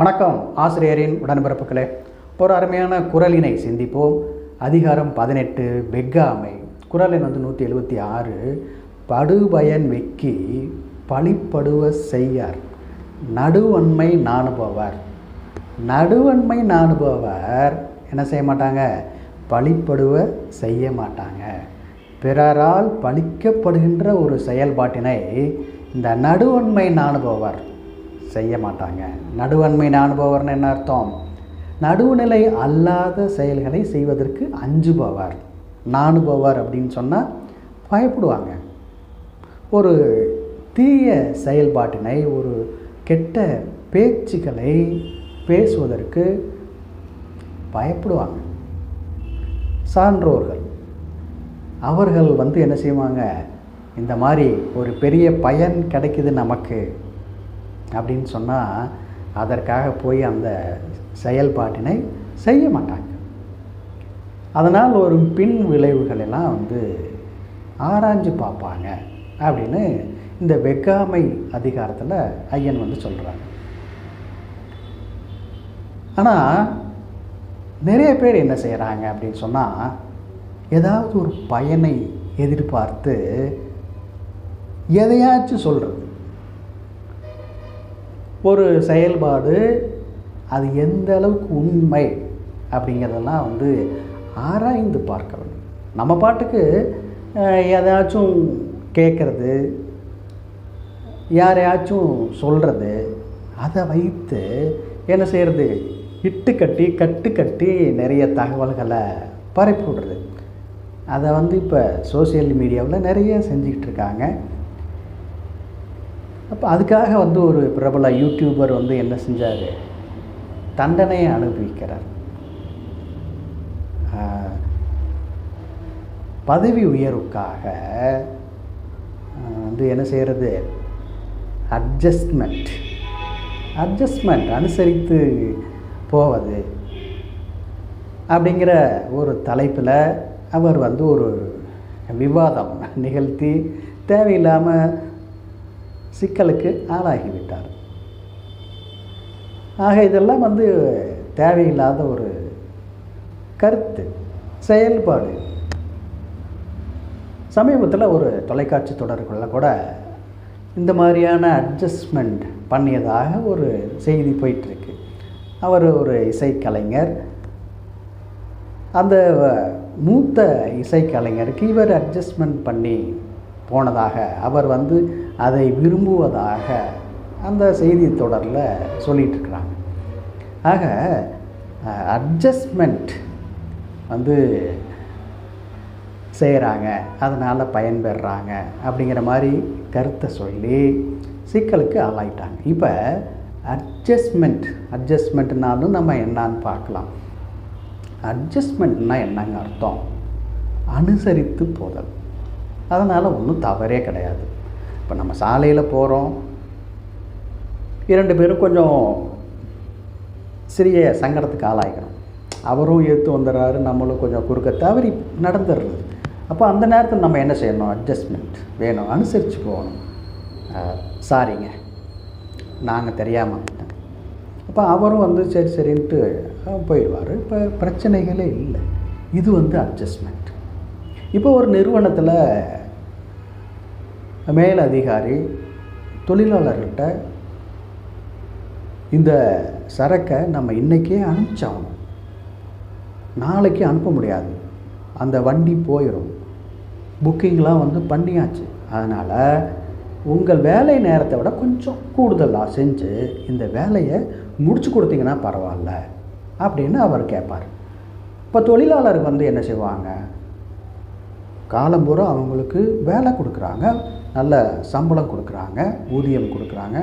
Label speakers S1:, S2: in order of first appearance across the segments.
S1: வணக்கம் ஆசிரியரின் உடன்பிறப்புகளே. ஒரு அருமையான குரலினை சிந்திப்போம். அதிகாரம் பதினெட்டு வெக்காமை குரலின் வந்து நூற்றி எழுபத்தி ஆறு படுபயன் வெக்கி பழிப்படுவ செய்யார். நடுவன்மை நாணுபவர். நடுவன்மை நாணுபவர் என்ன செய்ய மாட்டாங்க? பழிப்படுவ செய்ய மாட்டாங்க. பிறரால் பழிக்கப்படுகின்ற ஒரு செயல்பாட்டினை இந்த நடுவன்மை நாணுபவர் செய்ய மாட்டாங்க. நடுவன்மை அனுபவர்னு என்ன அர்த்தம்? நடுவுநிலை அல்லாத செயல்களை செய்வதற்கு அஞ்சுபவர். நாணுபவர் அப்படின்னு சொன்னால் பயப்படுவாங்க. ஒரு தீய செயல்பாட்டினை ஒரு கெட்ட பேச்சுக்களை பேசுவதற்கு பயப்படுவாங்க. சான்றோர்கள். அவர்கள் வந்து என்ன செய்வாங்க? இந்த மாதிரி ஒரு பெரிய பயன் கிடைக்குது நமக்கு. அப்படின்னு சொன்னால் அதற்காக போய் அந்த செயல்பாட்டினை செய்ய மாட்டாங்க. அதனால் ஒரு பின் விளைவுகள் எல்லாம் வந்து ஆராய்ஞ்சு பார்ப்பாங்க அப்படின்னு இந்த வெக்காமை அதிகாரத்தில் ஐயன் வந்து சொல்கிறாங்க ஆனால் நிறைய பேர் என்ன செய்கிறாங்க அப்படின்னு சொன்னால் ஏதாவது ஒரு பயனை எதிர்பார்த்து எதையாச்சும் சொல்கிறது ஒரு செயல்பாடு அது எந்த அளவுக்கு உண்மை அப்படிங்கிறதெல்லாம் வந்து ஆராய்ந்து பார்க்க வேண்டும். நம்ம பாட்டுக்கு எதாச்சும் கேட்குறது யாரையாச்சும் சொல்கிறது அதை வைத்து என்ன செய்கிறது இட்டு கட்டி கட்டு கட்டி நிறைய தகவல்களை பரப்பி விடுறது. அதை வந்து இப்போ சோஷியல் மீடியாவில் நிறைய செஞ்சுக்கிட்டு இருக்காங்க. அப்போ அதுக்காக வந்து ஒரு பிரபல யூடியூபர் வந்து என்ன செஞ்சார்? தண்டனையை அனுபவிக்கிறார். பதவி உயர்வுக்காக வந்து என்ன செய்கிறது அட்ஜஸ்ட்மெண்ட் அட்ஜஸ்ட்மெண்ட் அனுசரித்து போவது அப்படிங்கிற ஒரு தலைப்பில் அவர் வந்து ஒரு விவாதம் நிகழ்த்தி தேவையில்லாமல் சிக்கலுக்கு ஆளாகிவிட்டார். ஆக இதெல்லாம் வந்து தேவையில்லாத ஒரு கருத்து செயல்பாடு. சமீபத்தில் ஒரு தொலைக்காட்சி தொடருக்குள்ள கூட இந்த மாதிரியான அட்ஜஸ்ட்மெண்ட் பண்ணியதாக ஒரு செய்தி போயிட்டுருக்கு. அவர் ஒரு இசைக்கலைஞர். அந்த மூத்த இசைக்கலைஞருக்கு இவர் அட்ஜஸ்ட்மெண்ட் பண்ணி போனதாக அவர் வந்து அதை விரும்புவதாக அந்த செய்தி தொடரில் சொல்லிகிட்ருக்கிறாங்க ஆக அட்ஜஸ்ட்மெண்ட் வந்து செய்கிறாங்க அதனால் பயன்பெறாங்க அப்படிங்கிற மாதிரி கருத்தை சொல்லி சிக்கலுக்கு ஆளாயிட்டாங்க. இப்போ அட்ஜஸ்ட்மெண்ட் அட்ஜஸ்ட்மெண்ட்னாலும் நம்ம என்னான்னு பார்க்கலாம். அட்ஜஸ்ட்மெண்ட்னால் என்னங்க அர்த்தம்? அனுசரித்து போதல். அதனால் ஒன்றும் தவறே கிடையாது. இப்போ நம்ம சாலையில் போகிறோம் இரண்டு பேரும் கொஞ்சம் சிறிய சங்கடத்துக்கு ஆளாகிக்கணும் அவரும் ஏற்று வந்துடுறாரு நம்மளும் கொஞ்சம் குறுக்க தவறி நடந்துடுறது. அப்போ அந்த நேரத்தில் நம்ம என்ன செய்யணும்? அட்ஜஸ்ட்மெண்ட் வேணும். அனுசரித்து போகணும். சாரிங்க நாங்கள் தெரியாமல் அப்போ அவரும் வந்து சரி சரின்ட்டு போயிடுவார். இப்போ பிரச்சனைகளே இல்லை. இது வந்து அட்ஜஸ்ட்மெண்ட் இப்போ ஒரு நிறுவனத்தில் மேல் அதிகாரி தொழிலாளர்கிட்ட இந்த சரக்கை நம்ம இன்றைக்கே அனுப்பிச்சாகணும். நாளைக்கு அனுப்ப முடியாது. அந்த வண்டி போயிடும் புக்கிங்லாம் வந்து பண்ணியாச்சு. அதனால் உங்கள் வேலை நேரத்தை விட கொஞ்சம் கூடுதலாக செஞ்சு இந்த வேலையை முடிச்சு கொடுத்தீங்கன்னா பரவாயில்ல அப்படின்னு அவர் கேட்பார். இப்போ தொழிலாளருக்கு வந்து என்ன செய்வாங்க? காலம்பூரா அவங்களுக்கு வேலை கொடுக்குறாங்க. நல்ல சம்பளம் கொடுக்குறாங்க ஊதியம் கொடுக்குறாங்க.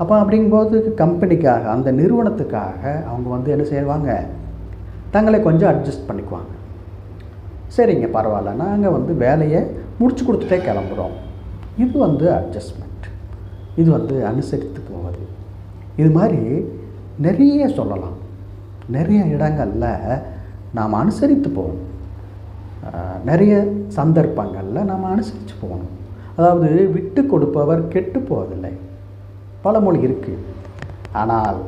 S1: அப்போ அப்படிங்கும்போது கம்பெனிக்காக அந்த நிறுவனத்துக்காக அவங்க வந்து என்ன செய்வாங்க? தங்களை கொஞ்சம் அட்ஜஸ்ட் பண்ணிக்குவாங்க. சரிங்க பரவாயில்ல. நாங்கள் வந்து வேலையை முடிச்சு கொடுத்துட்டே கிளம்புறோம். இது வந்து அட்ஜஸ்ட்மெண்ட் இது வந்து அனுசரித்து போவது. இது மாதிரி நிறைய சொல்லலாம். நிறைய இடங்களில் நாம் அனுசரித்து போகணும். நிறைய சந்தர்ப்பங்களில் நாம் அனுசரித்து போகணும். அதாவது விட்டு கொடுப்பவர் கெட்டு போவதில்லை. பழமொழி இருக்குது ஆனால்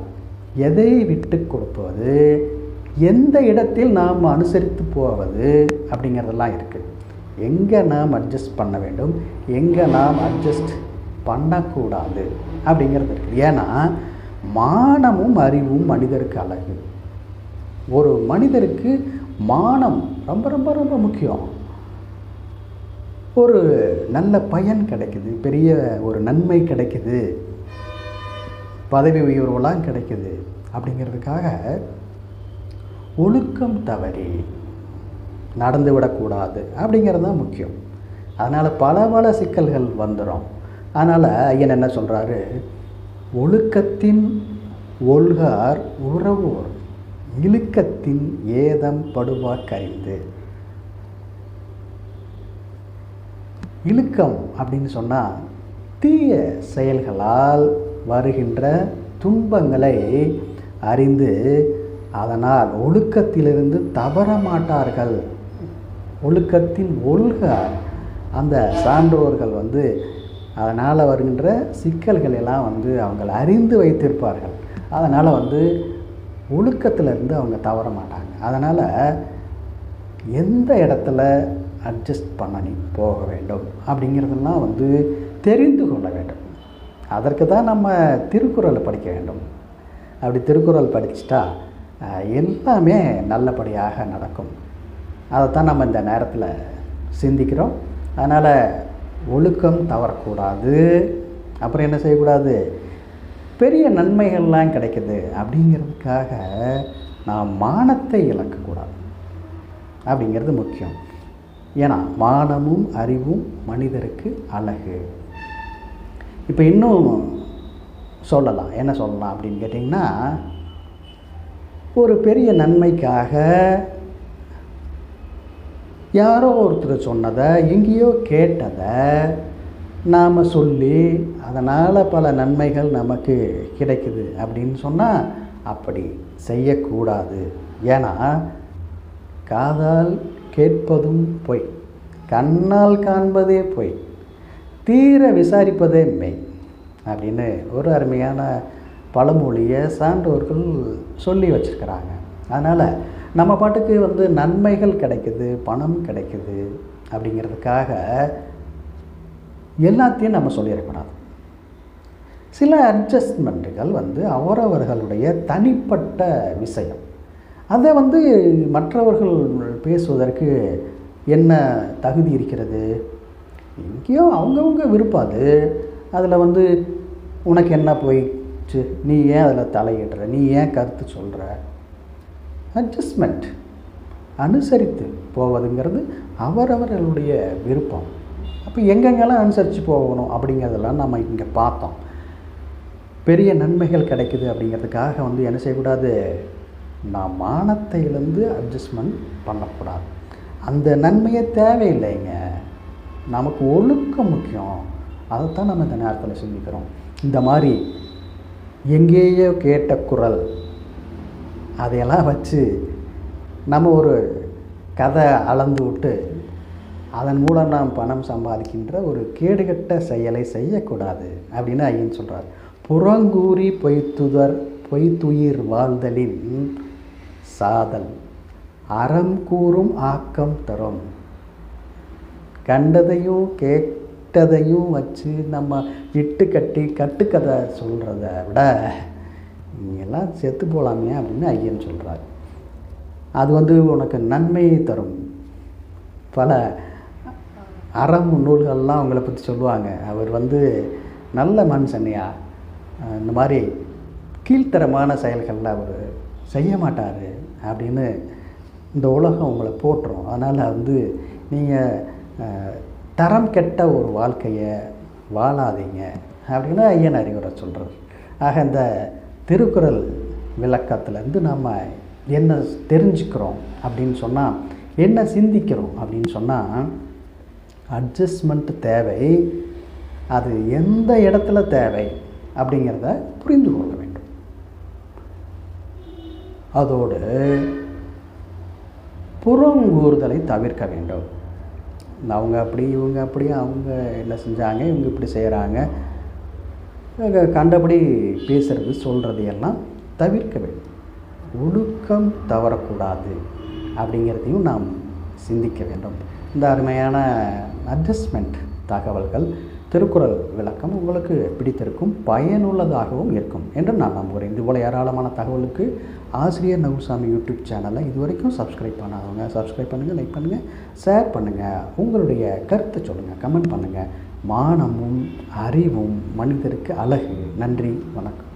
S1: எதை விட்டு கொடுப்பது? எந்த இடத்தில் நாம் அனுசரித்து போவது? அப்படிங்கிறதெல்லாம் இருக்குது எங்கே நாம் அட்ஜஸ்ட் பண்ண வேண்டும்? எங்கே நாம் அட்ஜஸ்ட் பண்ணக்கூடாது? அப்படிங்கிறது இருக்குது ஏன்னா மானமும் அறிவும் மனிதருக்கு அழகு. ஒரு மனிதருக்கு மானம் ரொம்ப ரொம்ப ரொம்ப முக்கியம். ஒரு நல்ல பயன் கிடைக்குது பெரிய ஒரு நன்மை கிடைக்குது பதவி உயர்வுலாம் கிடைக்குது அப்படிங்கிறதுக்காக ஒழுக்கம் தவறி நடந்து விடக்கூடாது அப்படிங்கிறது தான் முக்கியம். அதனால் பல பல சிக்கல்கள் வந்துடும் அதனால் ஐயன் என்ன சொல்கிறாரு ஒழுக்கத்தின் ஒல்கார் உறவோர் இழுக்கத்தின் ஏதம் படுவார்கறிந்து இழுக்கம் அப்படின்னு சொன்னால் தீய செயல்களால் வருகின்ற துன்பங்களை அறிந்து அதனால் ஒழுக்கத்திலிருந்து தவற மாட்டார்கள். ஒழுக்கத்தின் ஒழுக அந்த சான்றோர்கள் வந்து அதனால் வருகின்ற சிக்கல்கள் எல்லாம் வந்து அவங்கள் அறிந்து வைத்திருப்பார்கள். அதனால் வந்து ஒழுக்கத்திலிருந்து அவங்க தவற மாட்டாங்க. அதனால் எந்த இடத்துல அட்ஜஸ்ட் பண்ண நீ போக வேண்டும் அப்படிங்கிறதெல்லாம் வந்து தெரிந்து கொள்ள வேண்டும். அதற்கு தான் நம்ம திருக்குறளை படிக்க வேண்டும். அப்படி திருக்குறள் படிச்சுட்டா எல்லாமே நல்லபடியாக நடக்கும். அதைத்தான் நம்ம இந்த நேரத்தில் சிந்திக்கிறோம். அதனால் ஒழுக்கம் தவறக்கூடாது. அப்புறம் என்ன செய்யக்கூடாது? பெரிய நன்மைகள்லாம் கிடைக்குது அப்படிங்கிறதுக்காக நாம் மானத்தை இழக்கக்கூடாது. அப்படிங்கிறது முக்கியம். ஏன்னா வானமும் அறிவும் மனிதருக்கு அழகு. இப்போ இன்னும் சொல்லலாம். என்ன சொல்லலாம் அப்படின்னு கேட்டிங்கன்னா ஒரு பெரிய நன்மைக்காக யாரோ ஒருத்தர் சொன்னதை எங்கேயோ கேட்டதை நாம் சொல்லி அதனால் பல நன்மைகள் நமக்கு கிடைக்குது அப்படின்னு சொன்னால் அப்படி செய்யக்கூடாது. ஏன்னா காதால் கேட்பதும் பொய். கண்ணால் காண்பதே பொய். தீர விசாரிப்பதே மெய். அப்படின்னு ஒரு அருமையான பழமொழியை சான்றோர்கள் சொல்லி வச்சுருக்கிறாங்க. அதனால் நம்ம பாட்டுக்கு வந்து நன்மைகள் கிடைக்குது பணம் கிடைக்குது அப்படிங்கிறதுக்காக எல்லாத்தையும் நம்ம சொல்லிடக்கூடாது. சில அட்ஜஸ்ட்மெண்ட்டுகள் வந்து அவரவர்களுடைய தனிப்பட்ட விஷயம். அதை வந்து மற்றவர்கள் பேசுவதற்கு என்ன தகுதி இருக்கிறது? எங்கேயோ அவங்கவுங்க விருப்பம் அது. அதில் வந்து உனக்கு என்ன போயிடுச்சு? நீ ஏன் அதில் தலையிடுற? நீ ஏன் கருத்து சொல்கிற அட்ஜஸ்ட்மெண்ட் அனுசரித்து போவதுங்கிறது அவரவர்களுடைய விருப்பம். அப்போ எங்கெங்கெல்லாம் அனுசரித்து போகணும் அப்படிங்கிறதெல்லாம் நம்ம இங்கே பார்த்தோம். பெரிய நன்மைகள் கிடைக்குது அப்படிங்கிறதுக்காக வந்து என்ன செய்யக்கூடாது? நான் மானத்தை இழந்து அட்ஜஸ்ட்மெண்ட் பண்ணக்கூடாது. அந்த நன்மையே தேவையில்லைங்க. நமக்கு ஒழுக்கம் முக்கியம். அதைத்தான் நம்ம இந்த நேரத்தில் சிந்திக்கிறோம். இந்த மாதிரி எங்கேயோ கேட்ட குரல் அதையெல்லாம் வச்சு நம்ம ஒரு கதை அளந்து விட்டு அதன் மூலம் நாம் பணம் சம்பாதிக்கின்ற ஒரு கேடுகட்ட செயலை செய்யக்கூடாது அப்படின்னு ஐயன் சொல்கிறார் புறங்கூறி பொய்த்துதர் பொய்த்துயிர் வாழ்தலின் சாதல். அறம் கூறும் ஆக்கம் தரும். கண்டதையும் கேட்டதையும் வச்சு நம்ம இட்டு கட்டி கட்டுக்கதை சொல்கிறத விட நீங்கள்லாம் செத்து போகலாமே அப்படின்னு ஐயன் சொல்கிறார் அது வந்து உனக்கு நன்மையை தரும். பல அறம் நூல்கள்லாம் அவங்கள பற்றி சொல்லுவாங்க. அவர் வந்து நல்ல மனுஷனையா இந்த மாதிரி கீழ்த்தரமான செயல்களில் அவர் செய்ய மாட்டார் அப்படின்னு இந்த உலகம் உங்களை போட்டுரும் அதனால் வந்து நீங்கள் தரம் கெட்ட ஒரு வாழ்க்கையை வாழாதீங்க அப்படின்னு ஐயன் அறிவுரை சொல்கிறார் ஆக இந்த திருக்குறள் விளக்கத்துலேருந்து நம்ம என்ன தெரிஞ்சுக்கிறோம் அப்படின்னு சொன்னால் என்ன சிந்திக்கிறோம் அப்படின்னு சொன்னால் அட்ஜஸ்ட்மெண்ட் தேவை. அது எந்த இடத்துல தேவை அப்படிங்கிறத புரிந்து கொள்ள வேண்டும் அதோடு புறங்கூறுதலை தவிர்க்க வேண்டும். அவங்க அப்படி இவங்க அப்படி அவங்க என்ன செஞ்சாங்க இவங்க இப்படி செய்கிறாங்க கண்டபடி பேசுகிறது சொல்கிறது எல்லாம் தவிர்க்க வேண்டும். ஒழுக்கம் தவறக்கூடாது அப்படிங்கிறதையும் நாம் சிந்திக்க வேண்டும். இந்த அருமையான அட்ஜஸ்ட்மெண்ட் தகவல்கள் திருக்குறள் விளக்கம் உங்களுக்கு பிடித்திருக்கும் பயனுள்ளதாகவும் இருக்கும் என்று நான் நம்புகிறேன். இதுபோல் ஏராளமான தகவலுக்கு ஆசிரியர் நகுசாமி யூடியூப் சேனலை இது வரைக்கும் சப்ஸ்கிரைப் பண்ணாதவங்க சப்ஸ்கிரைப் பண்ணுங்கள் லைக் பண்ணுங்கள் ஷேர் பண்ணுங்கள் உங்களுடைய கருத்தை சொல்லுங்கள் கமெண்ட் பண்ணுங்கள் மானமும் அறிவும் மனிதருக்கு அழகு. நன்றி வணக்கம்.